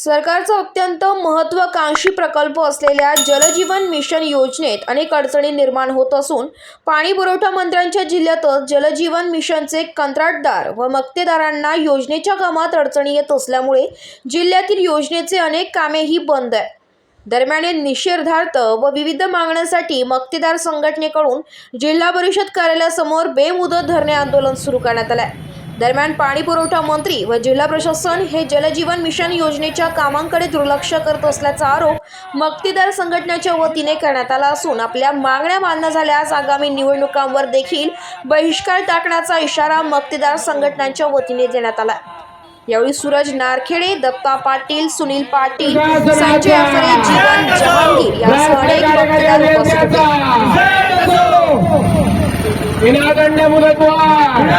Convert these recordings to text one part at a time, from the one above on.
सरकारचा अत्यंत महत्त्वाकांक्षी प्रकल्प असलेल्या जलजीवन मिशन योजनेत अनेक अडचणी निर्माण होत असून पाणी पुरवठा मंत्र्यांच्या जिल्ह्यातच जलजीवन मिशनचे कंत्राटदार व मक्तेदारांना योजनेच्या कामात अडचणी येत असल्यामुळे जिल्ह्यातील योजनेचे अनेक कामेही बंद आहे दरम्यान या निषेधार्थ व विविध मागण्यांसाठी मक्तेदार संघटनेकडून जिल्हा परिषद कार्यालयासमोर बेमुदत धरणे आंदोलन सुरू करण्यात आलं आहे दरम्यान पाणी पुरवठा मंत्री व जिल्हा प्रशासन हे जलजीवन मिशन योजनेच्या कामांकडे दुर्लक्ष करत असल्याचा आरोप मक्तेदार संघटनेच्या वतीने करण्यात आला असून आपल्या मागण्या मान्य झाल्यास आगामी निवडणुकांवर देखील बहिष्कार टाकण्याचा इशारा मक्तेदार संघटनांच्या वतीने देण्यात आला यावेळी सूरज नारखेडे दत्ता पाटील सुनील पाटील संजय आफरे जीवन जहांगीर यासह अनेक मक्तेदार उपस्थित होते. विनादंड मुदतवाढ!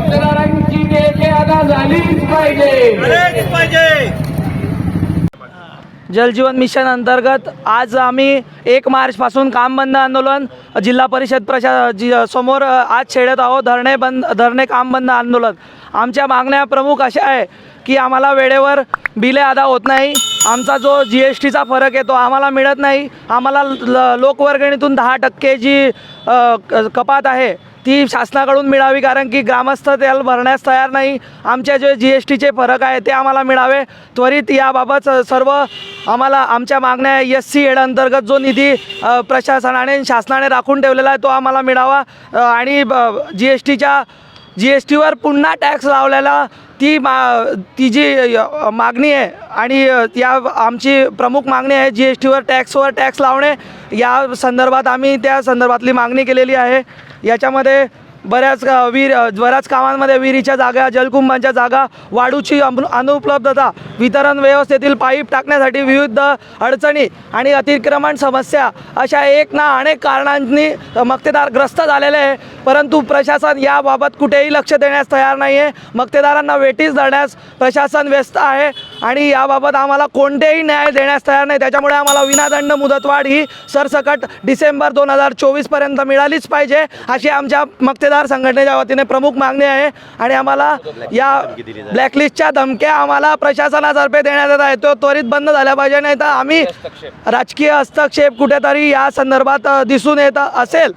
मतदारांची देखे आता झालीच पाहिजे जलजीवन मिशन अंतर्गत आज आम्ही एक मार्चपासून काम बंद आंदोलन जिल्हा परिषद प्रशा जी समोर आज छेडत आहोत धरणे बंद धरणे काम बंद आंदोलन. आमच्या मागण्या प्रमुख अशा आहे की आम्हाला वेळेवर बिले अदा होत नाही. आमचा जो जी एस टीचा फरक आहे तो आम्हाला मिळत नाही. आम्हाला ल लोकवर्गणीतून दहा टक्के जी क- कपात आहे ती शासनाकडून मिळावी कारण की ग्रामस्थ त्याला भरण्यास तयार नाही. आमच्या जे जी एस टीचे फरक आहे ते आम्हाला मिळावे. त्वरित याबाबत सर्व आम्हाला आमच्या मागण्या एस सी एड अंतर्गत जो निधी प्रशासनाने शासनाने राखून ठेवलेला आहे तो आम्हाला मिळावा. आणि जी एस टीच्या जी एस टीवर पुन्हा टॅक्स लावलेला ती मा ती जी मागणी आहे आणि या आमची प्रमुख मागणी आहे जी एस टीवर टॅक्सवर टॅक्स लावणे. या संदर्भात आम्ही त्या संदर्भातली मागणी केलेली आहे. याच्यामध्ये बऱ्याच विहीर बऱ्याच कामांमध्ये विहिरीच्या जागा जलकुंभांच्या जागा वाढूची अनु अनुपलब्धता वितरण व्यवस्थेतील पाईप टाकण्यासाठी विविध अडचणी आणि अतिक्रमण समस्या अशा एक ना अनेक कारणांनी मक्तेदार ग्रस्त झालेले आहे. परंतु प्रशासन याबाबत कुठेही लक्ष देण्यास तयार नाही आहे मक्तेदारांना वेटीस धरण्यास प्रशासन व्यस्त आहे. आणि याबाबत आम्हाला कोणतेही न्याय देण्यास तयार नाही. त्याच्यामुळे आम्हाला विनादंड मुदतवाढ ही सरसकट डिसेंबर दोन हजार चोवीसपर्यंत मिळालीच पाहिजे अशी आमच्या मक्तेदार संघटनेच्या वतीने प्रमुख मागणी आहे. आणि आम्हाला या ब्लॅकलिस्टच्या धमक्या आम्हाला प्रशासनातर्फे देण्यात येत आहे तो त्वरित बंद झाल्या पाहिजे नाही तर आम्ही राजकीय हस्तक्षेप कुठेतरी या संदर्भात दिसून येत असेल.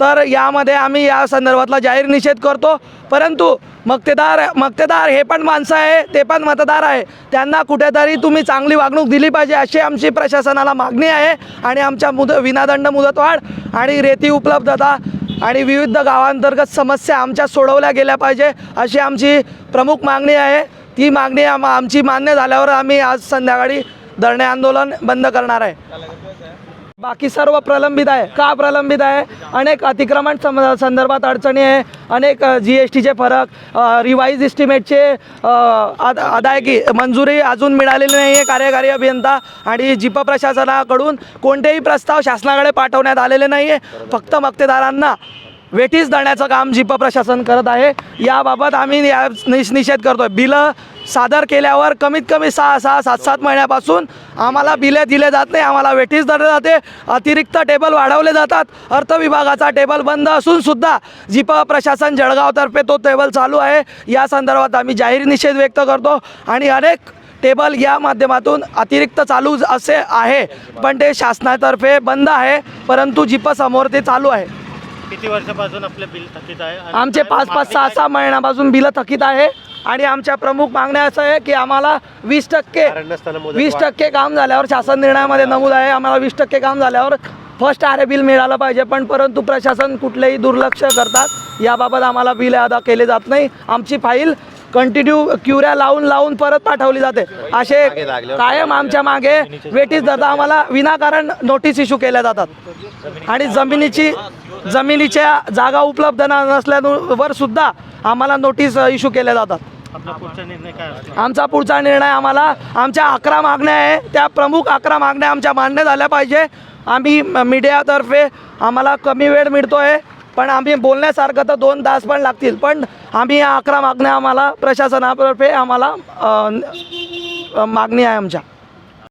तर यामध्ये आम्ही या संदर्भातला जाहीर निषेध करतो. परंतु मक्तेदार मक्तेदार हे पण माणसं आहे ते पण मतदार आहे. त्यांना कुठेतरी तुम्ही चांगली वागणूक दिली पाहिजे अशी आमची प्रशासनाला मागणी आहे आणि आमच्या मुद विनादंड मुदतवाढ आणि रेती उपलब्धता आणि विविध गावांतर्गत समस्या आमच्या सोडवल्या गेल्या पाहिजे अशी आमची प्रमुख मागणी आहे. ती मागणी आम आमची मान्य झाल्यावर आम्ही आज संध्याकाळी धरणे आंदोलन बंद करणार आहे. बाकी सर्व प्रलंबित आहे. का प्रलंबित आहे? अनेक अतिक्रमण संदर्भात अडचणी आहे. अनेक जी एस टीचे फरक रिवाईज इस्टिमेटचे अ, अदायगी मंजुरी अजून मिळालेली नाही आहे कार्यकारी अभियंता आणि जिप प्रशासनाकडून कोणतेही प्रस्ताव शासनाकडे पाठवण्यात आलेले नाही आहे फक्त मक्तेदारांना वेटीस धरण्याचं काम जिप प्रशासन करत आहे. याबाबत आम्ही या निष निषेध करतो आहे बिलं सादर केल्यावर कमीत कमी सहा सहा सात सात महिन्यापासून आम्हाला बिले दिले जात नाही. आम्हाला वेटीस धरले जाते. अतिरिक्त टेबल वाढवले जातात. अर्थ विभागाचा टेबल बंद असून सुद्धा जिप प्रशासन जळगावतर्फे तो टेबल चालू आहे. या संदर्भात आम्ही जाहीर निषेध व्यक्त करतो. आणि अनेक टेबल या माध्यमातून अतिरिक्त चालू असे आहे. पण ते शासनातर्फे बंद आहे. परंतु जिप समोर ते चालू आहे. किती वर्षापासून आपले बिल थकीत आहे आणि आमचे काय पाच पाच मागणी सहा काय? सहा महिन्यापासून बिलं थकीत आहे आणि आमच्या प्रमुख मागण्या असं आहे की आम्हाला वीस टक्के कारण नसताना मुदत वीस वाढ. टक्के काम झाल्यावर शासन निर्णयामध्ये नमूद आहे आम्हाला वीस टक्के काम झाल्यावर फर्स्ट आर बिल मिळालं पाहिजे पण परंतु प्रशासन कुठलेही दुर्लक्ष करतात याबाबत आम्हाला बिल अदा केले जात नाही आमची फाईल कंटिन्यू क्युऱ्या लावून लावून परत पाठवली जाते. असे कायम आमच्या मागे वेटीस धरता आम्हाला विनाकारण नोटीस इश्यू केल्या जातात. आणि जमिनीची जमिनीच्या जागा उपलब्ध नसल्यावर सुद्धा आम्हाला नोटीस इश्यू केल्या जातात. आमचा पुढचा निर्णय आम्हाला आमच्या अकरा मागण्या आहे. त्या प्रमुख अकरा मागण्या आमच्या मान्य झाल्या पाहिजे. आम्ही मीडियातर्फे आम्हाला कमी वेळ मिळतो आहे पण आम्ही बोलण्यासारखं तर दोन तास पण लागतील पण आम्ही या अकरा मागण्या आम्हाला प्रशासनातर्फे आम्हाला मागणी आहे आमच्या.